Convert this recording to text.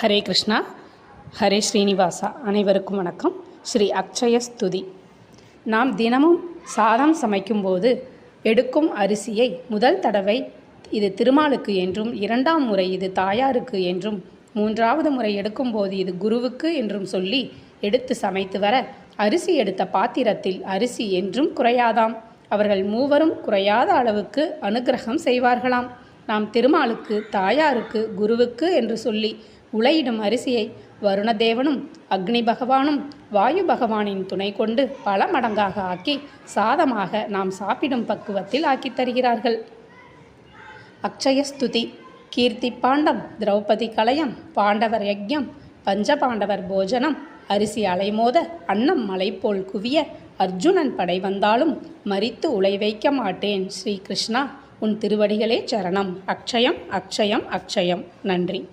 ஹரே கிருஷ்ணா ஹரே ஸ்ரீனிவாசா. அனைவருக்கும் வணக்கம். ஸ்ரீ அக்ஷய ஸ்துதி. நாம் தினமும் சாதம் சமைக்கும்போது எடுக்கும் அரிசியை முதல் தடவை இது திருமாலுக்கு என்றும் இரண்டாம் முறை இது தாயாருக்கு என்றும் மூன்றாவது முறை எடுக்கும்போது இது குருவுக்கு என்றும் சொல்லி எடுத்து சமைத்து வர அரிசி எடுத்த பாத்திரத்தில் அரிசி என்றும் குறையாதாம். அவர்கள் மூவரும் குறையாத அளவுக்கு அனுக்கிரகம் செய்வார்களாம். நாம் திருமாலுக்கு தாயாருக்கு குருவுக்கு என்று சொல்லி உலையிடும் அரிசியை வருணதேவனும் அக்னி பகவானும் வாயு பகவானின் துணை கொண்டு பல மடங்காக ஆக்கி சாதமாக நாம் சாப்பிடும் பக்குவத்தில் ஆக்கித் தருகிறார்கள். அக்ஷயஸ்துதி கீர்த்தி பாண்டம் திரௌபதி கலயம் பாண்டவர் யஜ்யம் பஞ்சபாண்டவர் போஜனம் அரிசி அலைமோத அன்னம் மலை போல் குவிய அர்ஜுனன் படை வந்தாலும் மறித்து உலை வைக்க மாட்டேன். ஸ்ரீகிருஷ்ணா உன் திருவடிகளே சரணம். அக்ஷயம் அக்ஷயம் அக்ஷயம். நன்றி.